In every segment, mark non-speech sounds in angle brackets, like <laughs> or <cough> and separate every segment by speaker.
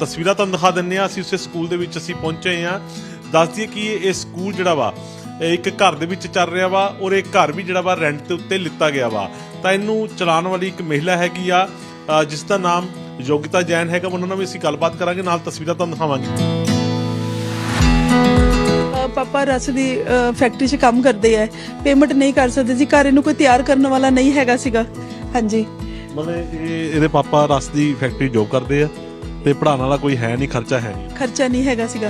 Speaker 1: ਤਸਵੀਰਾਂ ਤੁਹਾਨੂੰ ਦਿਖਾ ਦਿੰਨੇ ਆ ਅਸੀਂ ਉਸੇ ਸਕੂਲ ਦੇ ਵਿੱਚ ਅਸੀਂ ਪਹੁੰਚੇ ਆ ਦੱਸ ਦਈਏ ਕਿ ਇਹ ਸਕੂਲ ਜਿਹੜਾ ਵਾ ਇੱਕ ਘਰ ਦੇ ਵਿੱਚ ਚੱਲ ਰਿਹਾ ਵਾ ਔਰ ਇਹ ਘਰ ਵੀ ਜਿਹੜਾ ਵਾ ਰੈਂਟ ਦੇ ਉੱਤੇ ਲਿੱਤਾ ਗਿਆ ਵਾ। ਤਾਂ ਇਹਨੂੰ ਚਲਾਉਣ ਵਾਲੀ ਇੱਕ ਮਹਿਲਾ ਹੈਗੀ ਆ ਜਿਸ ਦਾ ਨਾਮ ਯੋਗਿਤਾ ਜੈਨ ਹੈਗਾ। ਉਹਨਾਂ ਨਾਲ ਵੀ ਅਸੀਂ ਗੱਲਬਾਤ ਕਰਾਂਗੇ ਨਾਲ ਤਸਵੀਰਾਂ ਤੁਹਾਨੂੰ ਦਿਖਾਵਾਂਗੇ।
Speaker 2: ਪਾਪਾ ਰਸ ਦੀ ਫੈਕਟਰੀ 'ਚ ਕੰਮ ਕਰਦੇ ਆ। ਪੇਮੈਂਟ ਨਹੀਂ ਕਰ ਸਕਦੇ ਸੀ ਘਰ ਇਹਨੂੰ ਕੋਈ ਤਿਆਰ ਕਰਨ ਵਾਲਾ ਨਹੀਂ ਹੈਗਾ ਸੀਗਾ। ਹਾਂਜੀ।
Speaker 1: ਮਤਲਬ ਇਹ ਇਹਦੇ ਪਾਪਾ ਰਸ ਦੀ ਫੈਕਟਰੀ ਜੋਬ ਕਰਦੇ ਆ। ਤੇ ਪੜਾਉਣ ਵਾਲਾ ਕੋਈ ਹੈ ਨਹੀਂ ਖਰਚਾ ਹੈ ਨਹੀਂ।
Speaker 2: ਖਰਚਾ ਨਹੀਂ ਹੈਗਾ ਸੀਗਾ।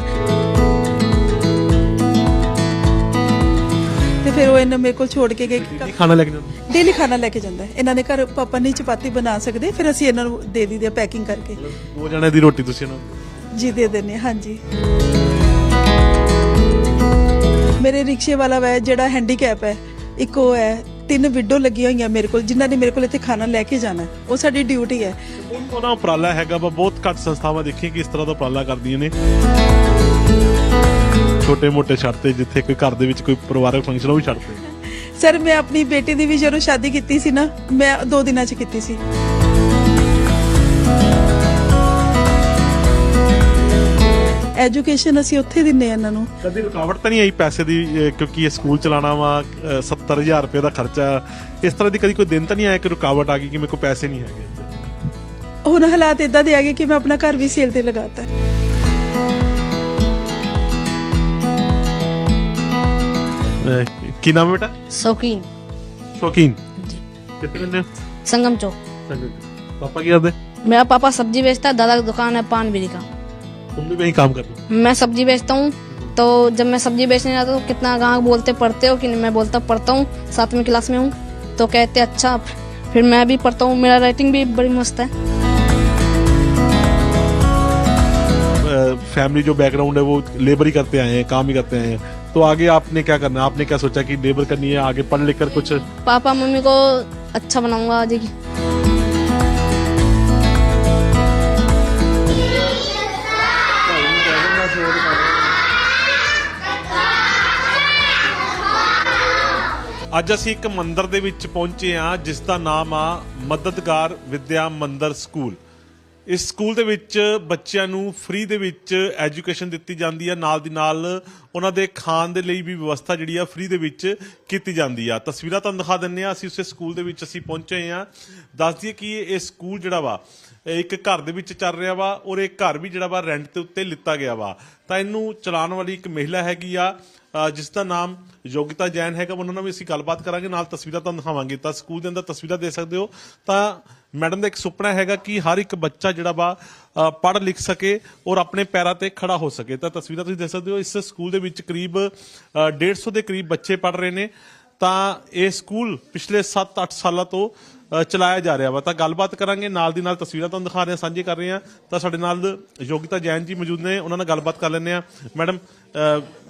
Speaker 2: ਤੇ ਫਿਰ ਉਹ ਇਹਨਾਂ ਮੇਰੇ ਕੋਲ ਛੋੜ ਕੇ ਗਏ
Speaker 1: ਕੀ ਖਾਣਾ ਲੈ ਕੇ ਜਾਂਦੇ।
Speaker 2: ਡੇਲੀ ਖਾਣਾ ਲੈ ਕੇ ਜਾਂਦਾ। ਹੈ। ਇਹਨਾਂ ਨੇ ਘਰ ਪਾਪਾ ਨਹੀਂ ਚਪਾਤੀ ਬਣਾ ਸਕਦੇ ਫਿਰ ਅਸੀਂ ਇਹਨਾਂ ਨੂੰ ਦੇ ਦਿੰਦੇ ਆ ਪੈਕਿੰਗ ਕਰਕੇ।
Speaker 1: ਦੋ ਜਣੇ ਦੀ ਰੋਟੀ ਤੁਸੀਂ ਇਹਨਾਂ ਨੂੰ
Speaker 2: ਜੀ ਦੇ ਦਿੰਦੇ ਹਾਂ, ਹਾਂਜੀ। ਮੇਰੇ ਰਿਕਸ਼ੇ ਵਾਲਾ ਵੈ ਜਿਹੜਾ ਹੈਂਡੀਕੈਪ ਹੈ ਇੱਕ ਉਹ ਹੈ ਤਿੰਨ ਵਿੰਡੋ ਲੱਗੀਆਂ ਹੋਈਆਂ ਮੇਰੇ ਕੋਲ ਜਿਨ੍ਹਾਂ ਨੇ ਮੇਰੇ ਕੋਲ ਇੱਥੇ ਖਾਣਾ ਲੈ ਕੇ ਜਾਣਾ। ਉਹ ਸਾਡੀ ਡਿਊਟੀ ਹੈ।
Speaker 1: ਉਹਨਾਂ ਉਪਰਾਲਾ ਹੈਗਾ ਵਾ ਬਹੁਤ ਘੱਟ ਸੰਸਥਾਵਾਂ ਦੇਖੀਆਂ ਕਿ ਇਸ ਤਰ੍ਹਾਂ ਦਾ ਉਪਰਾਲਾ ਕਰਦੀਆਂ ਨੇ। ਛੋਟੇ ਮੋਟੇ ਛੱਡਤੇ ਜਿੱਥੇ ਕੋਈ ਘਰ ਦੇ ਵਿੱਚ ਕੋਈ ਪਰਿਵਾਰਕ ਫੰਕਸ਼ਨ ਉਹ ਵੀ ਛੱਡਤੇ
Speaker 2: ਸਰ ਮੈਂ ਆਪਣੀ ਬੇਟੀ ਦੀ ਵੀ ਜਦੋਂ ਸ਼ਾਦੀ ਕੀਤੀ ਸੀ ਨਾ ਮੈਂ ਦੋ ਦਿਨਾਂ 'ਚ ਕੀਤੀ ਸੀ। ਐਜੂਕੇਸ਼ਨ ਅਸੀਂ ਉੱਥੇ ਦਿੰਨੇ ਆ ਇਹਨਾਂ ਨੂੰ।
Speaker 1: ਕਦੀ ਰੁਕਾਵਟ ਤਾਂ ਨਹੀਂ ਆਈ ਪੈਸੇ ਦੀ ਅਹ, ਕਿਉਂਕਿ ਇਹ ਸਕੂਲ ਚਲਾਉਣਾ ਵਾ ਅਹ, 70000 ਰੁਪਏ ਦਾ ਖਰਚਾ ਇਸ ਤਰ੍ਹਾਂ ਦੀ ਕਦੀ ਕੋਈ ਦਿਨ ਤਾਂ ਨਹੀਂ ਆਇਆ ਕਿ ਰੁਕਾਵਟ ਆ ਗਈ ਕਿ ਮੇਰੇ ਕੋਲ ਪੈਸੇ ਨਹੀਂ ਹੈਗੇ
Speaker 2: ਹੁਣ ਹਾਲਾਤ ਇਦਾਂ ਦੇ ਆ ਗਏ ਕਿ ਮੈਂ ਆਪਣਾ ਘਰ ਵੀ ਸੇਲ ਤੇ ਲਗਾਤਾ ਹੈ।
Speaker 1: ਅਹ, ਕੀ ਨਾਮ ਹੈ ਬੇਟਾ
Speaker 3: शौकीन
Speaker 1: ਸ਼ੌਕੀਨ ਕਿੱਥੇ ਰਹਿੰਦੇ ਹੋ
Speaker 3: संगम चौक
Speaker 1: ਪਾਪਾ ਕੀ ਕਰਦੇ
Speaker 3: मेरा पापा सब्जी बेचता है दादा की दुकान है पान बीड़ी का
Speaker 1: तुम भी वहीं काम करते हो
Speaker 3: मैं सब्जी बेचता हूँ तो जब मैं सब्ज़ी बेचने जाता हूँ तो कितना गाँव बोलते पढ़ते हो कि नहीं मैं बोलता पढ़ता हूँ सातवीं क्लास में हूँ। तो कहते अच्छा फिर मैं भी पढ़ता हूँ मेरा राइटिंग भी बड़ी मस्त है।
Speaker 1: फैमिली जो बैकग्राउंड है वो लेबर ही करते आए हैं काम ही करते आए हैं। तो आगे आपने क्या करना आपने क्या सोचा कि लेबर करनी है? आगे पढ़ लिख कर कुछ
Speaker 3: पापा मम्मी को अच्छा बनाऊँगा जी
Speaker 1: ਅੱਜ ਅਸੀਂ ਇੱਕ ਮੰਦਿਰ ਦੇ ਵਿੱਚ ਪਹੁੰਚੇ ਹਾਂ, ਜਿਸ ਦਾ ਨਾਮ ਆ ਮਦਦਗਾਰ ਵਿਦਿਆ ਮੰਦਿਰ ਸਕੂਲ। ਇਸ ਸਕੂਲ ਦੇ ਵਿੱਚ ਬੱਚਿਆਂ ਨੂੰ ਫ੍ਰੀ ਦੇ ਵਿੱਚ ਐਜੂਕੇਸ਼ਨ ਦਿੱਤੀ ਜਾਂਦੀ ਆ। ਨਾਲ ਦੀ ਨਾਲ ਉਹਨਾਂ ਦੇ ਖਾਣ ਦੇ ਲਈ ਵੀ ਵਿਵਸਥਾ ਜਿਹੜੀ ਆ ਫ੍ਰੀ ਦੇ ਵਿੱਚ ਕੀਤੀ ਜਾਂਦੀ ਆ। ਤਸਵੀਰਾਂ ਤੁਹਾਨੂੰ ਦਿਖਾ ਦਿੰਨੇ ਆ ਅਸੀਂ ਉਸੇ ਸਕੂਲ ਦੇ ਵਿੱਚ ਅਸੀਂ ਪਹੁੰਚੇ ਹਾਂ। ਦੱਸ ਦਈਏ ਕਿ ਇਹ ਸਕੂਲ ਜਿਹੜਾ ਵਾ ਇੱਕ ਘਰ ਦੇ ਵਿੱਚ ਚੱਲ ਰਿਹਾ ਵਾ ਔਰ ਇਹ ਘਰ ਵੀ ਜਿਹੜਾ ਵਾ ਰੈਂਟ ਦੇ ਉੱਤੇ ਲਿੱਤਾ ਗਿਆ ਵਾ। ਤਾਂ ਇਹਨੂੰ ਚਲਾਉਣ ਵਾਲੀ ਇੱਕ ਮਹਿਲਾ ਹੈਗੀ ਆ ਅ, ਜਿਸ ਦਾ ਨਾਮ ਯੋਗਿਤਾ ਜੈਨ ਹੈਗਾ। ਉਹਨਾਂ ਨਾਲ ਵੀ ਅਸੀਂ ਗੱਲਬਾਤ ਕਰਾਂਗੇ ਨਾਲ ਤਸਵੀਰਾਂ ਤੁਹਾਨੂੰ ਦਿਖਾਵਾਂਗੇ। ਤਾਂ ਸਕੂਲ ਦੇ ਅੰਦਰ ਤਸਵੀਰਾਂ ਦੇ ਸਕਦੇ ਹੋ। ਤਾਂ ਮੈਡਮ ਦਾ ਇੱਕ ਸੁਪਨਾ ਹੈਗਾ ਕਿ ਹਰ ਇੱਕ ਬੱਚਾ ਜਿਹੜਾ ਵਾ ਪੜ੍ਹ ਲਿਖ ਸਕੇ ਔਰ ਆਪਣੇ ਪੈਰਾਂ ਤੇ ਖੜਾ ਹੋ ਸਕੇ। ਤਾਂ ਤਸਵੀਰਾਂ ਤੁਸੀਂ ਦੇਖ ਸਕਦੇ ਹੋ ਇਸ ਸਕੂਲ ਦੇ ਵਿੱਚ ਕਰੀਬ ਅ, 150 ਦੇ ਕਰੀਬ ਬੱਚੇ ਪੜ੍ਹ ਰਹੇ ਨੇ। ਤਾਂ ਇਹ ਸਕੂਲ ਪਿਛਲੇ 7-8 ਸਾਲਾਂ ਤੋਂ ਚਲਾਇਆ ਜਾ ਰਿਹਾ ਵਾ। ਤਾਂ ਗੱਲਬਾਤ ਕਰਾਂਗੇ ਨਾਲ ਦੀ ਨਾਲ ਤਸਵੀਰਾਂ ਤੁਹਾਨੂੰ ਦਿਖਾ ਰਹੇ ਹਾਂ ਸਾਂਝੇ ਕਰ ਰਹੇ ਹਾਂ। ਤਾਂ ਸਾਡੇ ਨਾਲ ਯੋਗਿਤਾ ਜੈਨ ਜੀ ਮੌਜੂਦ ਨੇ ਉਹਨਾਂ ਨਾਲ ਗੱਲਬਾਤ ਕਰ ਲੈਂਦੇ ਆ ਮੈਡਮ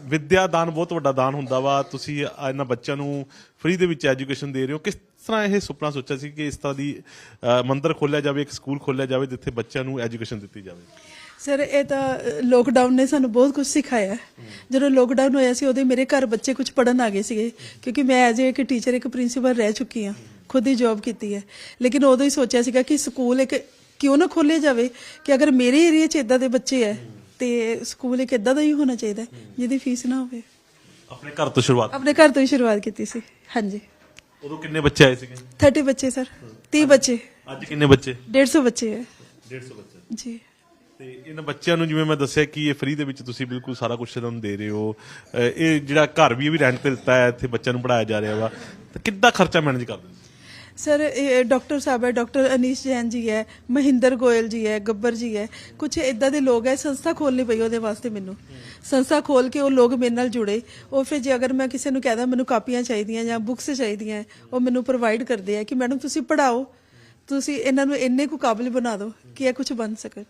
Speaker 1: ਵਿਦਿਆ ਦਾਨ ਬਹੁਤ ਵੱਡਾ ਦਾਨ ਹੁੰਦਾ ਵਾ। ਤੁਸੀਂ ਇਹਨਾਂ ਬੱਚਿਆਂ ਨੂੰ ਫ੍ਰੀ ਦੇ ਵਿੱਚ ਐਜੂਕੇਸ਼ਨ ਦੇ ਰਹੇ ਹੋ। ਕਿਸ ਤਰ੍ਹਾਂ ਇਹ ਸੁਪਨਾ ਸੋਚਿਆ ਸੀ ਕਿ ਇਸ ਤਰ੍ਹਾਂ ਦੀ ਅ, ਮੰਦਿਰ ਖੋਲਿਆ ਜਾਵੇ ਇੱਕ ਸਕੂਲ ਖੋਲਿਆ ਜਾਵੇ ਜਿੱਥੇ ਬੱਚਿਆਂ ਨੂੰ ਐਜੂਕੇਸ਼ਨ ਦਿੱਤੀ ਜਾਵੇ?
Speaker 2: ਸਰ ਇਹ ਤਾਂ ਲੋਕਡਾਊਨ ਨੇ ਸਾਨੂੰ ਬਹੁਤ ਕੁਝ ਸਿਖਾਇਆ। ਜਦੋਂ ਲੋਕਡਾਊਨ ਹੋਇਆ ਸੀ ਉਦੋਂ ਮੇਰੇ ਘਰ ਬੱਚੇ ਕੁਝ ਪੜਨ ਆ ਗਏ ਸੀਗੇ। ਕਿਉਂਕਿ ਮੈਂ ਐਜ਼ ਇੱਕ ਟੀਚਰ ਇੱਕ ਪ੍ਰਿੰਸੀਪਲ ਰਹਿ ਚੁੱਕੀ ਹਾਂ। ਖੁਦ ਹੀ ਜੌਬ ਕੀਤੀ ਹੈ। ਲੇਕਿਨ ਉਦੋਂ ਹੀ ਸੋਚਿਆ ਸੀਗਾ ਕਿ ਸਕੂਲ ਇੱਕ ਕਿਉਂ ਨਾ ਖੋਲੇ ਜਾਵੇ ਕਿ ਅਗਰ ਮੇਰੇ ਏਰੀਆ 'ਚ ਇਦਾਂ ਦੇ ਬੱਚੇ ਹੈ ਤੇ ਸਕੂਲ ਇੱਕ ਇਦਾਂ ਦਾ ਹੀ ਹੋਣਾ ਚਾਹੀਦਾ ਹੈ, ਜਿਹਦੀ ਫੀਸ ਨਾ ਹੋਵੇ।
Speaker 1: ਆਪਣੇ ਘਰ ਤੋਂ ਸ਼ੁਰੂਆਤ
Speaker 2: ਆਪਣੇ ਘਰ ਤੋਂ ਹੀ ਸ਼ੁਰੂਆਤ ਕੀਤੀ ਸੀ। ਹਾਂਜੀ।
Speaker 1: ਉਦੋਂ ਕਿੰਨੇ ਬੱਚੇ ਆਏ ਸੀਗੇ?
Speaker 2: 30 ਬੱਚੇ ਸਰ 30 ਬੱਚੇ।
Speaker 1: ਅੱਜ ਕਿੰਨੇ ਬੱਚੇ?
Speaker 2: 150 ਬੱਚੇ ਹੈ।
Speaker 1: 150 ਬੱਚੇ।
Speaker 2: ਜੀ।
Speaker 1: ਤੇ ਇਹਨਾਂ ਬੱਚਿਆਂ ਨੂੰ ਜਿਵੇਂ ਮੈਂ ਦੱਸਿਆ ਕਿ ਇਹ ਫ੍ਰੀ ਦੇ ਵਿੱਚ ਤੁਸੀਂ ਬਿਲਕੁਲ ਸਾਰਾ ਕੁਝ ਇਹਨਾਂ ਨੂੰ ਦੇ ਰਹੇ ਹੋ। ਅਹ ਇਹ ਜਿਹੜਾ ਘਰ ਵੀ ਇਹ ਵੀ ਰੈਂਟ ਤੇ ਲਿੱਤਾ ਹੈ ਇੱਥੇ ਬੱਚਿਆਂ ਨੂੰ ਪੜਾਇਆ ਜਾ ਰਿਹਾ ਵਾ। ਤਾਂ ਕਿੱਦਾਂ ਖਰਚਾ ਮੈਨੇਜ ਕਰਦੇ ਹੋ?
Speaker 2: ਸਰ, ਇਹ ਡਾਕਟਰ ਸਾਹਿਬ ਹੈ, ਡਾਕਟਰ ਅਨੀਸ਼ ਜੈਨ ਜੀ ਹੈ, ਮਹਿੰਦਰ ਗੋਇਲ ਜੀ ਹੈ, ਗੱਬਰ ਜੀ ਹੈ। ਕੁਝ ਇਦਾਂ ਦੇ ਲੋਕ ਹੈ, ਸੰਸਥਾ ਖੋਲਣੀ ਪਈ ਉਹਦੇ ਵਾਸਤੇ ਮੈਨੂੰ। ਸੰਸਥਾ ਖੋਲ ਕੇ ਉਹ ਲੋਕ ਮੇਰੇ ਨਾਲ ਜੁੜੇ। ਉਹ ਫਿਰ ਜੇ ਅਗਰ ਮੈਂ ਕਿਸੇ ਨੂੰ ਕਹਦਾ ਮੈਨੂੰ ਕਾਪੀਆਂ ਚਾਹੀਦੀਆਂ ਜਾਂ ਬੁੱਕਸ ਚਾਹੀਦੀਆਂ, ਉਹ ਮੈਨੂੰ ਪ੍ਰੋਵਾਈਡ ਕਰਦੇ ਆ ਕਿ, ਮੈਡਮ, ਤੁਸੀਂ ਪੜਾਓ ਤੁਸੀਂ ਇਹਨਾਂ ਨੂੰ ਇੰਨੇ ਕੁ ਕਾਬਿਲ ਬਣਾ ਦਿਓ ਕਿ ਇਹ ਕੁਝ ਬਣ ਸਕਣ।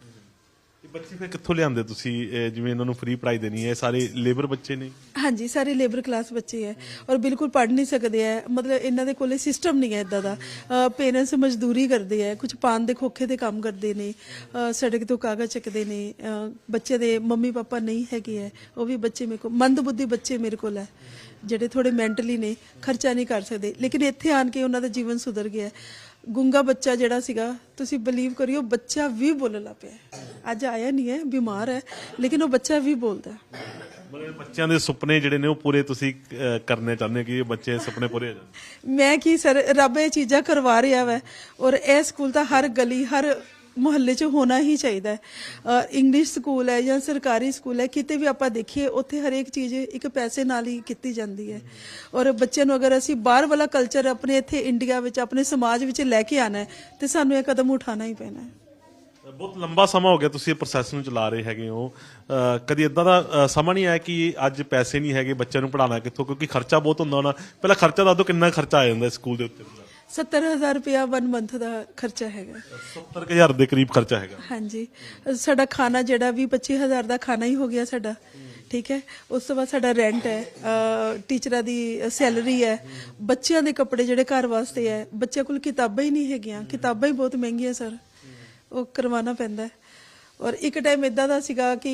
Speaker 1: ਬੱਚੇ ਫਿਰ ਕਿੱਥੋਂ ਲਿਆਂਦੇ ਤੁਸੀਂ? ਇਹ ਜਿਵੇਂ ਇਹਨਾਂ ਨੂੰ ਫ੍ਰੀ ਪੜਾਈ ਦੇਣੀ ਹੈ ਇਹ ਸਾਰੇ ਲੇਬਰ ਬੱਚੇ ਨੇ?
Speaker 2: ਹਾਂਜੀ ਸਾਰੇ ਲੇਬਰ ਕਲਾਸ ਬੱਚੇ ਹੈ ਔਰ ਬਿਲਕੁਲ ਪੜ੍ਹ ਨਹੀਂ ਸਕਦੇ ਹੈ। ਮਤਲਬ ਇਹਨਾਂ ਦੇ ਕੋਲੇ ਸਿਸਟਮ ਨਹੀਂ ਹੈ ਇਦਾਂ ਦਾ। ਪੇਰੈਂਟਸ ਮਜ਼ਦੂਰੀ ਕਰਦੇ ਹੈ ਕੁਝ ਪਾਨ ਦੇ ਖੋਖੇ ਦੇ ਕੰਮ ਕਰਦੇ ਨੇ ਅ, ਸੜਕ ਤੋਂ ਕਾਗਜ਼ ਚੱਕਦੇ ਨੇ ਅ, ਬੱਚੇ ਦੇ ਮੰਮੀ ਪਾਪਾ ਨਹੀਂ ਹੈਗੇ ਹੈ ਉਹ ਵੀ ਬੱਚੇ ਮੇਰੇ ਕੋਲ ਮੰਦਬੁੱਧੀ ਬੱਚੇ ਮੇਰੇ ਕੋਲ ਹੈ ਜਿਹੜੇ ਥੋੜੇ ਮੈਂਟਲੀ ਨੇ ਖਰਚਾ ਨਹੀਂ ਕਰ ਸਕਦੇ। ਲੇਕਿਨ ਇੱਥੇ ਆਣ ਕੇ ਉਹਨਾਂ ਦਾ ਜੀਵਨ ਸੁਧਰ ਗਿਆ ਹੈ। ਗੁੰਗਾ ਬੱਚਾ ਜਿਹੜਾ ਸੀਗਾ ਤੁਸੀਂ ਬਲੀਵ ਕਰਿਓ ਬੱਚਾ ਵੀ ਬੋਲਣ ਲੱਗ ਪਿਆ। ਅੱਜ ਆਇਆ ਨਹੀਂ ਹੈ ਬਿਮਾਰ ਹੈ ਲੇਕਿਨ ਉਹ ਬੱਚਾ ਵੀ ਬੋਲਦਾ
Speaker 1: ਮਤਲਬ ਬੱਚਿਆਂ ਦੇ ਸੁਪਨੇ ਜਿਹੜੇ ਨੇ ਉਹ ਪੂਰੇ ਤੁਸੀਂ ਅਹ, ਕਰਨੇ ਚਾਹੁੰਦੇ ਹੋ ਕਿ ਇਹ ਬੱਚੇ ਸੁਪਨੇ ਪੂਰੇ ਹੋ ਜਾਣ
Speaker 2: ਮੈਂ ਕੀ ਸਰ ਰੱਬ ਇਹ ਚੀਜ਼ਾਂ ਕਰਵਾ ਰਿਹਾ ਵੈ ਔਰ ਇਹ ਸਕੂਲ ਤਾਂ ਹਰ ਗਲੀ ਹਰ ਮੁਹੱਲੇ 'ਚ ਹੋਣਾ ਹੀ ਚਾਹੀਦਾ ਹੈ। ਇੰਗਲਿਸ਼ ਸਕੂਲ ਹੈ ਜਾਂ ਸਰਕਾਰੀ ਸਕੂਲ ਹੈ ਕਿਤੇ ਵੀ ਆਪਾਂ ਦੇਖੀਏ ਉੱਥੇ ਹਰੇਕ ਚੀਜ਼ ਇੱਕ ਪੈਸੇ ਨਾਲ ਹੀ ਕੀਤੀ ਜਾਂਦੀ ਹੈ। ਔਰ ਬੱਚਿਆਂ ਨੂੰ ਅਗਰ ਅਸੀਂ ਬਾਹਰ ਵਾਲਾ ਕਲਚਰ ਆਪਣੇ ਇੱਥੇ ਇੰਡੀਆ ਵਿੱਚ ਆਪਣੇ ਸਮਾਜ ਵਿੱਚ ਲੈ ਕੇ ਆਣਾ ਹੈ ਤੇ ਸਾਨੂੰ ਇਹ ਕਦਮ ਉਠਾਉਣਾ ਹੀ ਪੈਣਾ ਹੈ।
Speaker 1: ਬਹੁਤ ਲੰਬਾ ਸਮਾਂ ਹੋ ਗਿਆ ਤੁਸੀਂ ਇਹ ਪ੍ਰੋਸੈਸ ਨੂੰ ਚਲਾ ਰਹੇ ਹੈਗੇ ਹੋ। ਅਹ, ਕਦੀ ਇਦਾਂ ਦਾ ਸਮਾਂ ਨਹੀਂ ਆਇਆ ਕਿ ਅੱਜ ਪੈਸੇ ਨਹੀਂ ਹੈਗੇ ਬੱਚਿਆਂ ਨੂੰ ਪੜਾਉਣਾ ਕਿੱਥੋਂ ਕਿਉਂਕਿ ਖਰਚਾ ਬਹੁਤ ਹੁੰਦਾ ਹੋਣਾ। ਪਹਿਲਾਂ ਖਰਚਾ ਦੱਸ ਦਿਓ ਕਿੰਨਾ ਖਰਚਾ ਆ ਜਾਂਦਾ ਸਕੂਲ ਦੇ ਉੱਤੇ।
Speaker 2: 70000 ਰੁਪਇਆ ਵਨ ਮੰਥ ਦਾ ਖਰਚਾ ਹੈਗਾ।
Speaker 1: 70000 ਦੇ ਕਰੀਬ ਖਰਚਾ ਹੈਗਾ।
Speaker 2: ਹਾਂਜੀ। ਸਾਡਾ ਖਾਣਾ ਜਿਹੜਾ ਵੀ 25000 ਦਾ ਖਾਣਾ ਹੀ ਹੋ ਗਿਆ ਸਾਡਾ। ਠੀਕ ਹੈ? ਉਸ ਤੋਂ ਬਾਅਦ ਸਾਡਾ ਰੈਂਟ ਹੈ। ਟੀਚਰਾਂ ਦੀ ਸੈਲਰੀ ਹੈ। ਬੱਚਿਆਂ ਦੇ ਕੱਪੜੇ ਜਿਹੜੇ ਘਰ ਵਾਸਤੇ ਹੈ ਬੱਚਿਆਂ ਕੋਲ ਕਿਤਾਬਾਂ ਹੀ ਨਹੀਂ ਹੈਗੀਆਂ। ਕਿਤਾਬਾਂ ਹੀ ਬਹੁਤ ਮਹਿੰਗੀਆਂ ਸਰ। ਉਹ ਕਰਵਾਉਣਾ ਪੈਂਦਾ। ਔਰ ਇੱਕ ਟਾਈਮ ਇਦਾਂ ਦਾ ਸੀਗਾ ਕਿ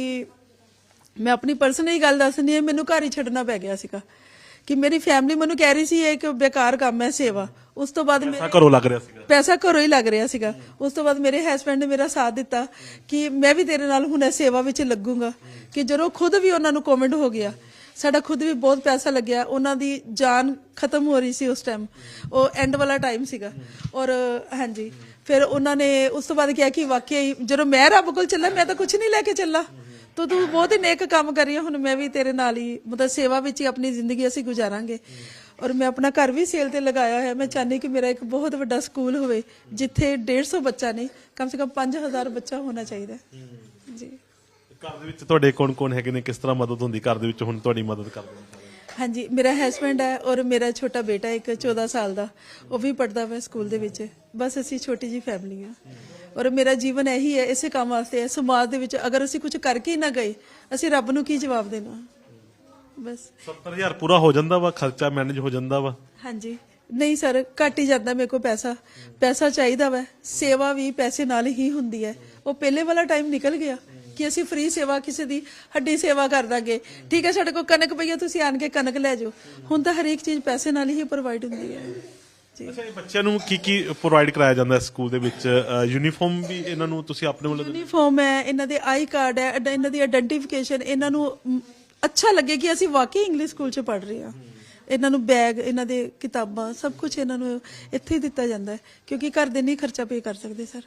Speaker 2: ਮੈਂ ਆਪਣੀ ਪਰਸਨਲ ਗੱਲ ਦੱਸਣੀ ਹੈ ਮੈਨੂੰ ਘਰ ਹੀ ਛੱਡਣਾ ਪੈ ਗਿਆ ਸੀਗਾ। ਕਿ ਮੇਰੀ ਫੈਮਿਲੀ ਮੈਨੂੰ ਕਹਿ ਰਹੀ ਸੀ ਇਹ ਇੱਕ ਬੇਕਾਰ ਕੰਮ ਹੈ ਸੇਵਾ। ਉਸ ਤੋਂ ਬਾਅਦ ਮੇਰੇ
Speaker 1: ਘਰੋਂ ਲੱਗ ਰਿਹਾ ਸੀਗਾ।
Speaker 2: ਪੈਸਾ ਘਰੋਂ ਹੀ ਲੱਗ ਰਿਹਾ ਸੀਗਾ। ਉਸ ਤੋਂ ਬਾਅਦ ਮੇਰੇ ਹਸਬੰਡ ਨੇ ਮੇਰਾ ਸਾਥ ਦਿੱਤਾ ਕਿ ਮੈਂ ਵੀ ਤੇਰੇ ਨਾਲ ਹੁਣ ਇਹ ਸੇਵਾ ਵਿੱਚ ਲੱਗੂੰਗਾ। ਕਿ ਜਦੋਂ ਖੁਦ ਵੀ ਉਹਨਾਂ ਨੂੰ ਕੋਮੈਂਟ ਹੋ ਗਿਆ ਸਾਡਾ ਖੁਦ ਵੀ ਬਹੁਤ ਪੈਸਾ ਲੱਗਿਆ। ਉਹਨਾਂ ਦੀ ਜਾਨ ਖਤਮ ਹੋ ਰਹੀ ਸੀ ਉਸ ਟਾਈਮ ਉਹ ਐਂਡ ਵਾਲਾ ਟਾਈਮ ਸੀਗਾ। ਔਰ ਹਾਂਜੀ। ਫਿਰ ਉਹਨਾਂ ਨੇ ਉਸ ਤੋਂ ਬਾਅਦ ਕਿਹਾ ਕਿ ਵਾਕਿਆ ਜਦੋਂ ਮੈਂ ਰੱਬ ਕੋਲ ਚੱਲਾਂ ਮੈਂ ਤਾਂ ਕੁਝ ਨਹੀਂ ਲੈ ਕੇ ਚੱਲਾਂ। ਤੋ ਤੂੰ ਬਹੁਤ ਹੀ ਨੇਕ ਕੰਮ ਕਰ ਰਹੀ ਹੈ। ਹੁਣ ਮੈਂ ਵੀ ਤੇਰੇ ਨਾਲ ਹੀ ਮਤਲਬ ਸੇਵਾ ਵਿੱਚ ਹੀ ਆਪਣੀ ਜ਼ਿੰਦਗੀ ਅਸੀਂ ਗੁਜ਼ਾਰਾਂਗੇ। ਔਰ ਮੈਂ ਆਪਣਾ ਘਰ ਵੀ ਸੇਲ ਤੇ ਲਗਾਇਆ ਹੋਇਆ। ਮੈਂ ਚਾਹੁੰਦੀ ਕਿ ਮੇਰਾ ਇੱਕ ਬਹੁਤ ਵੱਡਾ ਸਕੂਲ ਹੋਵੇ ਜਿੱਥੇ 150 ਬੱਚਾ ਨਹੀਂ ਕਮ ਸੇ ਕਮ 5000 ਬੱਚਾ ਹੋਣਾ ਚਾਹੀਦਾ। ਜੀ।
Speaker 1: ਘਰ ਦੇ ਵਿੱਚ ਤੁਹਾਡੇ ਕੌਣ-ਕੌਣ ਹੈਗੇ ਨੇ? ਕਿਸ ਤਰ੍ਹਾਂ ਮਦਦ ਹੁੰਦੀ? ਘਰ ਦੇ ਵਿੱਚ ਹੁਣ ਤੁਹਾਡੀ ਮਦਦ ਕਰਦੇ ਨੇ
Speaker 2: ਹਾਂਜੀ ਮੇਰਾ ਹਸਬੰਡ ਹੈ ਔਰ ਮੇਰਾ ਛੋਟਾ ਬੇਟਾ ਇੱਕ 14 ਸਾਲ ਦਾ ਉਹ ਵੀ ਪੜਦਾ ਹੈ ਸਕੂਲ ਦੇ ਵਿੱਚ। ਬਸ ਅਸੀਂ ਛੋਟੀ ਜੀ ਫੈਮਿਲੀ ਆ। ਔਰ ਮੇਰਾ ਜੀਵਨ ਇਹੀ ਹੈ ਇਸੇ ਕੰਮ ਵਾਸਤੇ ਹੈ। ਸਮਾਜ ਦੇ ਵਿੱਚ ਅਗਰ ਅਸੀਂ ਕੁਝ ਕਰਕੇ ਹੀ ਨਾ ਗਏ ਅਸੀਂ ਰੱਬ ਨੂੰ ਕੀ ਜਵਾਬ ਦੇਣਾ? ਬਸ।
Speaker 1: 70000 ਪੂਰਾ ਹੋ ਜਾਂਦਾ ਵਾ ਖਰਚਾ ਮੈਨੇਜ ਹੋ ਜਾਂਦਾ ਵਾ।
Speaker 2: ਹਾਂਜੀ। ਨਹੀਂ ਸਰ ਘੱਟ ਹੀ ਜਾਂਦਾ ਮੇਰੇ ਕੋਲ ਪੈਸਾ। ਪੈਸਾ ਚਾਹੀਦਾ ਵੈ। ਸੇਵਾ ਵੀ ਪੈਸੇ ਨਾਲ ਹੀ ਹੁੰਦੀ ਹੈ। ਉਹ ਪਹਿਲੇ ਵਾਲਾ ਟਾਈਮ ਨਿਕਲ ਗਿਆ ਕਿ ਅਸੀਂ ਫ੍ਰੀ ਸੇਵਾ ਕਿਸੇ ਦੀ ਹੱਡੀ ਸੇਵਾ ਕਰ ਦਾਂਗੇ ਠੀਕ ਹੈ ਸਾਡੇ ਕੋਲ ਕਣਕ ਪਈ ਹੈ ਤੁਸੀਂ ਆਣ ਕੇ ਕਣਕ ਲੈ ਜਾਓ। ਹੁਣ ਤਾਂ ਹਰੇਕ ਚੀਜ਼ ਪੈਸੇ ਨਾਲ ਹੀ ਪ੍ਰੋਵਾਈਡ ਹੁੰਦੀ ਹੈ।
Speaker 1: ਅੱਛਾ ਇਹ ਬੱਚਿਆਂ ਨੂੰ ਕੀ ਕੀ ਪ੍ਰੋਵਾਈਡ ਕਰਾਇਆ ਜਾਂਦਾ ਸਕੂਲ ਦੇ ਵਿੱਚ? ਯੂਨੀਫਾਰਮ ਵੀ ਇਹਨਾਂ ਨੂੰ ਤੁਸੀਂ ਆਪਣੇ ਵੱਲੋਂ
Speaker 2: ਯੂਨੀਫਾਰਮ ਹੈ? ਇਹਨਾਂ ਦੇ ਆਈ ਕਾਰਡ ਹੈ ਇਹਨਾਂ ਦੀ ਆਇਡੈਂਟੀਫਿਕੇਸ਼ਨ ਇਹਨਾਂ ਨੂੰ ਅੱਛਾ ਲੱਗੇ ਕਿ ਅਸੀਂ ਵਾਕਈ ਇੰਗਲਿਸ਼ ਸਕੂਲ 'ਚ ਪੜ੍ਹ ਰਹੇ ਹਾਂ। ਇਹਨਾਂ ਨੂੰ ਬੈਗ ਇਹਨਾਂ ਦੇ ਕਿਤਾਬਾਂ ਸਭ ਕੁਝ ਇਹਨਾਂ ਨੂੰ ਇੱਥੇ ਹੀ ਦਿੱਤਾ ਜਾਂਦਾ ਹੈ ਕਿਉਂਕਿ ਘਰ ਦੇ ਨਹੀਂ ਖਰਚਾ ਪੇ ਕਰ ਸਕਦੇ ਸਰ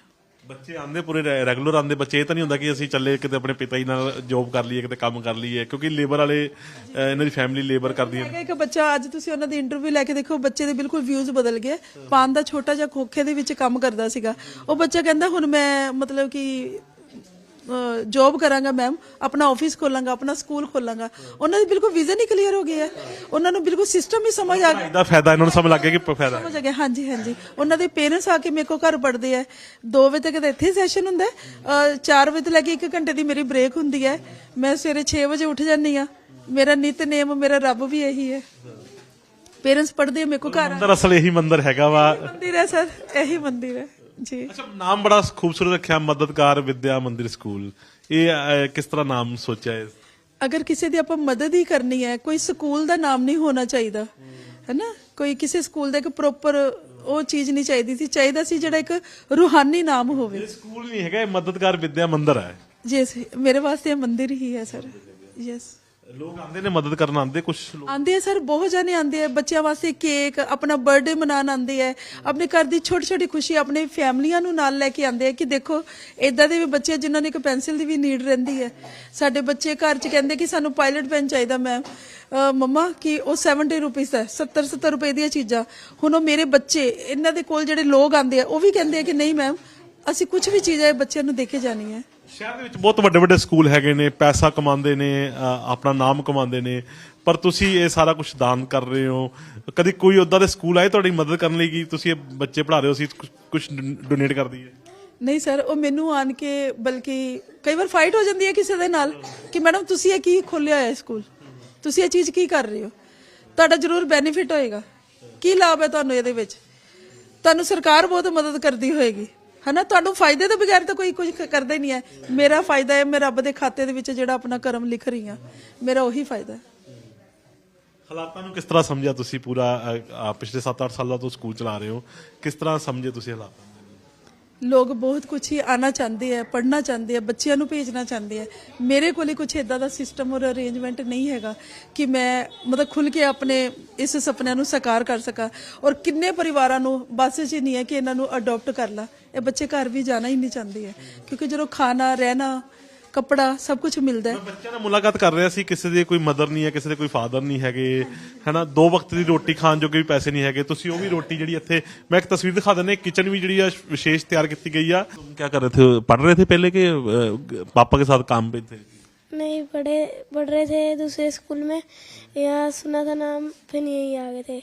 Speaker 1: ਬੱਚੇ ਆਂਦੇ ਪੂਰੇ ਰੈਗੂਲਰ ਆਂਦੇ ਬੱਚੇ ਇਹ ਤਾਂ ਨਹੀਂ ਹੁੰਦਾ ਕਿ ਅਸੀਂ ਚੱਲੇ ਕਿਤੇ ਆਪਣੇ ਪਿਤਾ ਜੀ ਨਾਲ ਜੌਬ ਕਰ ਲਈਏ, ਕਿਤੇ ਕੰਮ ਕਰ ਲਈਏ, ਕਿਉਂਕਿ ਲੇਬਰ ਵਾਲੇ ਇਹਨਾਂ ਦੀ ਫੈਮਿਲੀ ਲੇਬਰ ਕਰਦੀ ਹੈ।
Speaker 2: ਇੱਕ ਬੱਚਾ, ਅੱਜ ਤੁਸੀਂ ਉਹਨਾਂ ਦੀ ਇੰਟਰਵਿਊ ਲੈ ਕੇ ਦੇਖੋ, ਬੱਚੇ ਦੇ ਬਿਲਕੁਲ ਵਿਊਜ਼ ਬਦਲ ਗਏ। ਪਾਨ ਦਾ ਛੋਟਾ ਜਿਹਾ ਖੋਖੇ ਦੇ ਵਿੱਚ ਕੰਮ ਕਰਦਾ ਸੀਗਾ। ਉਹ ਬੱਚਾ ਕਹਿੰਦਾ, ਹੁਣ ਮੈਂ ਮਤਲਬ ਕਿ ਜੌਬ ਕਰਾਂਗਾ ਮੈਮ ਆਪਣਾ ਆਫਿਸ ਖੋਲਾਂਗਾ ਆਪਣਾ ਸਕੂਲ ਖੋਲਾਂਗਾ। ਉਹਨਾਂ ਦੀ ਬਿਲਕੁਲ ਵਿਜ਼ਨ ਹੀ ਕਲੀਅਰ ਹੋ ਗਿਆ ਹੈ। ਉਹਨਾਂ ਨੂੰ ਬਿਲਕੁਲ ਸਿਸਟਮ ਹੀ ਸਮਝ ਆ ਗਿਆ
Speaker 1: ਇਹਦਾ ਫਾਇਦਾ ਇਹਨਾਂ ਨੂੰ ਸਮਝ ਲੱਗ ਗਿਆ ਕਿ ਫਾਇਦਾ ਹੈ।
Speaker 2: ਸਮਝ ਆ ਗਿਆ ਹਾਂਜੀ ਹਾਂਜੀ। ਉਹਨਾਂ ਦੇ ਪੇਰੈਂਟਸ ਆ ਕੇ ਮੇਰੇ ਕੋਲ ਘਰ ਪੜਦੇ ਆ। 2 ਵਜੇ ਤੱਕ ਤਾਂ ਇੱਥੇ ਸੈਸ਼ਨ ਹੁੰਦਾ 4 ਵਜੇ ਤੋਂ ਲੈ ਕੇ 1 ਘੰਟੇ ਦੀ ਮੇਰੀ ਬ੍ਰੇਕ ਹੁੰਦੀ ਹੈ। ਮੈਂ ਸਵੇਰੇ 6 ਵਜੇ ਉੱਠ ਜਾਂਦੀ ਆ ਮੇਰਾ ਨਿਤਨੇਮ ਮੇਰਾ ਰੱਬ ਵੀ ਇਹੀ ਹੈ। ਪੇਰੈਂਟਸ ਪੜਦੇ ਮੇਰੇ ਕੋਲ ਘਰ ਆ।
Speaker 1: ਮੰਦਰ ਅਸਲ ਇਹੀ ਮੰਦਰ ਹੈਗਾ ਵਾ।
Speaker 2: ਮੰਦਿਰ ਹੈ ਸਰ ਇਹੀ ਮੰਦਿਰ ਹੈ। ਜੀ।
Speaker 1: ਅੱਛਾ ਨਾਮ ਬੜਾ ਖੂਬਸੂਰਤ ਰੱਖਿਆ ਮਦਦਗਾਰ ਵਿਦਿਆ ਮੰਦਿਰ ਸਕੂਲ। ਇਹ ਅਹ, ਕਿਸ ਤਰ੍ਹਾਂ ਨਾਮ ਸੋਚਿਆ ਹੈ
Speaker 2: ਅਗਰ ਕਿਸੇ ਦੀ ਆਪਾਂ ਮਦਦ ਹੀ ਕਰਨੀ ਹੈ ਕੋਈ ਸਕੂਲ ਦਾ ਨਾਮ ਨਹੀਂ ਹੋਣਾ ਚਾਹੀਦਾ। ਹੈਨਾ? ਕੋਈ ਕਿਸੇ ਸਕੂਲ ਦਾ ਇੱਕ ਪ੍ਰੋਪਰ ਉਹ ਚੀਜ਼ ਨਹੀਂ ਚਾਹੀਦੀ ਸੀ ਚਾਹੀਦਾ ਸੀ ਜਿਹੜਾ ਇੱਕ ਰੂਹਾਨੀ ਨਾਮ ਹੋਵੇ।
Speaker 1: ਇਹ ਸਕੂਲ ਨਹੀਂ ਹੈਗਾ ਇਹ ਮਦਦਗਾਰ ਵਿਦਿਆ ਮੰਦਿਰ ਹੈ।
Speaker 2: ਯੈਸ ਮੇਰੇ ਵਾਸਤੇ ਇਹ ਮੰਦਿਰ ਹੀ ਹੈ ਸਰ। ਯੈਸ
Speaker 1: ਲੋਕ ਆਂਦੇ ਨੇ, ਮਦਦ ਕਰਨ ਆਂਦੇ ਕੁਝ ਲੋਕ
Speaker 2: ਆਂਦੇ ਆ ਸਰ, ਬਹੁਤ ਜਾਣੇ ਆਂਦੇ ਆ, ਬੱਚਿਆਂ ਵਾਸਤੇ ਕੇਕ, ਆਪਣਾ ਬਰਥਡੇ ਮਨਾਉਣ ਆਂਦੇ ਆ। ਆਪਣੇ ਘਰ ਦੀ ਛੋਟੀ ਛੋਟੀ ਖੁਸ਼ੀ ਆਪਣੇ ਫੈਮਲੀਆਂ ਨੂੰ ਨਾਲ ਲੈ ਕੇ ਆਂਦੇ ਆ ਕਿ ਦੇਖੋ ਇਦਾਂ ਦੇ ਵੀ ਬੱਚੇ ਆ ਜਿਨ੍ਹਾਂ ਨੂੰ ਇੱਕ ਪੈਨਸਿਲ ਦੀ ਵੀ ਨੀਡ ਰਹਿੰਦੀ ਹੈ ਸਾਡੇ ਬੱਚੇ ਘਰ 'ਚ ਕਹਿੰਦੇ ਕਿ ਸਾਨੂੰ ਪਾਇਲਟ ਪੈਨ ਚਾਹੀਦਾ ਮੈਮ ਮੰਮਾ, ਕਿ ਉਹ 70 ਰੁਪਏ ਦਾ 70 70 ਰੁਪਏ ਦੀਆਂ ਚੀਜ਼ਾਂ। ਹੁਣ ਉਹ ਮੇਰੇ ਬੱਚੇ, ਇਹਨਾਂ ਦੇ ਕੋਲ ਜਿਹੜੇ ਲੋਕ ਆਂਦੇ ਆ, ਉਹ ਵੀ ਕਹਿੰਦੇ ਆ ਕਿ ਨਹੀਂ ਮੈਮ ਅਸੀਂ ਕੁਝ ਵੀ ਚੀਜ਼ ਹੈ ਬੱਚਿਆਂ ਨੂੰ ਦੇ ਕੇ ਜਾਣੀ ਹੈ
Speaker 1: ਸ਼ਹਿਰ ਦੇ ਵਿੱਚ ਬਹੁਤ ਵੱਡੇ ਵੱਡੇ ਸਕੂਲ ਹੈਗੇ ਨੇ, ਪੈਸਾ ਕਮਾਉਂਦੇ ਨੇ ਆਪਣਾ ਨਾਮ ਕਮਾਉਂਦੇ ਨੇ, ਪਰ ਤੁਸੀਂ ਇਹ ਸਾਰਾ ਕੁਝ ਦਾਨ ਕਰ ਰਹੇ ਹੋ। ਕਦੀ ਕੋਈ ਉਦਾਂ ਦੇ ਸਕੂਲ ਆਏ ਤੁਹਾਡੀ ਮਦਦ ਕਰਨ ਲਈ ਕਿ ਤੁਸੀਂ ਇਹ ਬੱਚੇ ਪੜ੍ਹਾ ਰਹੇ ਹੋ, ਅਸੀਂ ਕੁਝ ਡੋਨੇਟ ਕਰ ਦਈਏ?
Speaker 2: ਨਹੀਂ ਸਰ, ਉਹ ਮੈਨੂੰ ਆਣ ਕੇ ਬਲਕਿ ਕਈ ਵਾਰ ਫਾਈਟ ਹੋ ਜਾਂਦੀ ਹੈ ਕਿਸੇ ਦੇ ਨਾਲ ਕਿ ਮੈਡਮ ਤੁਸੀਂ ਇਹ ਕੀ ਖੋਲਿਆ ਹੋਇਆ ਹੈ ਸਕੂਲ? ਤੁਸੀਂ ਇਹ ਚੀਜ਼ ਕੀ ਕਰ ਰਹੇ ਹੋ? ਤੁਹਾਡਾ ਜ਼ਰੂਰ ਬੈਨੀਫਿਟ ਹੋਏਗਾ। ਕੀ ਲਾਭ ਹੈ ਤੁਹਾਨੂੰ ਇਹਦੇ ਵਿੱਚ? ਤੁਹਾਨੂੰ ਸਰਕਾਰ ਬਹੁਤ ਮਦਦ ਕਰਦੀ ਹੋਏਗੀ। ਹਨਾ ਤੁਹਾਨੂੰ ਫਾਇਦੇ ਤੋਂ ਬਗੈਰ ਤਾਂ ਕੋਈ ਕੁਝ ਕਰਦਾ ਹੀ ਨਹੀਂ ਹੈ। ਮੇਰਾ ਫਾਇਦਾ ਹੈ ਮੈਂ ਰੱਬ ਦੇ ਖਾਤੇ ਦੇ ਵਿੱਚ ਜਿਹੜਾ ਆਪਣਾ ਕਰਮ ਲਿਖ ਰਹੀ ਹਾਂ। ਮੇਰਾ ਉਹੀ ਫਾਇਦਾ ਹੈ।
Speaker 1: ਹਾਲਾਤਾਂ ਨੂੰ ਕਿਸ ਤਰ੍ਹਾਂ ਸਮਝਿਆ ਤੁਸੀਂ ਪੂਰਾ ਪਿਛਲੇ 7-8 ਸਾਲਾਂ ਤੋਂ ਸਕੂਲ ਚਲਾ ਰਹੇ ਹੋ? ਕਿਸ ਤਰ੍ਹਾਂ ਸਮਝੇ ਤੁਸੀਂ ਹਾਲਾਤਾਂ?
Speaker 2: ਲੋਕ ਬਹੁਤ ਕੁਝ ਹੀ ਆਣਾ ਚਾਹੁੰਦੇ ਆ ਪੜ੍ਹਨਾ ਚਾਹੁੰਦੇ ਆ ਬੱਚਿਆਂ ਨੂੰ ਭੇਜਣਾ ਚਾਹੁੰਦੇ ਆ। ਮੇਰੇ ਕੋਲੇ ਕੁਝ ਇਦਾਂ ਦਾ ਸਿਸਟਮ ਔਰ ਅਰੇਂਜਮੈਂਟ ਨਹੀਂ ਹੈਗਾ ਕਿ ਮੈਂ ਮਤਲਬ ਖੁੱਲ ਕੇ ਆਪਣੇ ਇਸ ਸੁਪਨੇ ਨੂੰ ਸਾਕਾਰ ਕਰ ਸਕਾਂ। ਔਰ ਕਿੰਨੇ ਪਰਿਵਾਰਾਂ ਨੂੰ, ਬਸ ਜੀ ਨਹੀਂ ਹੈ ਕਿ ਇਹਨਾਂ ਨੂੰ ਅਡਾਪਟ ਕਰ ਲਾ। ਇਹ ਬੱਚੇ ਘਰ ਵੀ ਜਾਣਾ ਹੀ ਨਹੀਂ ਚਾਹੁੰਦੇ ਹੈ। ਕਿਉਂਕਿ ਜਦੋਂ ਖਾਣਾ, ਰਹਿਣਾ, ਕੱਪੜਾ ਸਭ ਕੁਝ ਮਿਲਦਾ ਹੈ।
Speaker 1: ਬੱਚਿਆਂ ਨਾਲ ਮੁਲਾਕਾਤ ਕਰ ਰਿਹਾ ਸੀ, ਕਿਸੇ ਦੇ ਕੋਈ ਮਦਰ ਨਹੀਂ ਹੈ, ਕਿਸੇ ਦੇ ਕੋਈ ਫਾਦਰ ਨਹੀਂ ਹੈਗੇ। ਹਨਾ, ਦੋ ਵਕਤ ਦੀ ਰੋਟੀ ਖਾਣ ਜੋਗੇ ਵੀ ਪੈਸੇ ਨਹੀਂ ਹੈਗੇ। ਤੁਸੀਂ ਉਹ ਵੀ ਰੋਟੀ ਜਿਹੜੀ ਇੱਥੇ, ਮੈਂ ਇੱਕ ਤਸਵੀਰ ਦਿਖਾ ਦਿੰਦਾ ਕਿਚਨ ਵੀ ਜਿਹੜੀ ਆ, ਵਿਸ਼ੇਸ਼ ਤਿਆਰ ਕੀਤੀ ਗਈ ਆ। ਤੁਮ ਕੀ ਕਰ ਰਹੇ ਥੇ? ਪੜ ਰਹੇ ਥੇ ਪਹਿਲੇ ਕਿ ਪਾਪਾ ਕੇ ਸਾਥ ਕੰਮ ਪੇ ਥੇ?
Speaker 4: नहीं पढ़े पढ़ रहे थे दूसरे स्कूल में यहाँ सुना था नाम फिर यहीं आ गए थे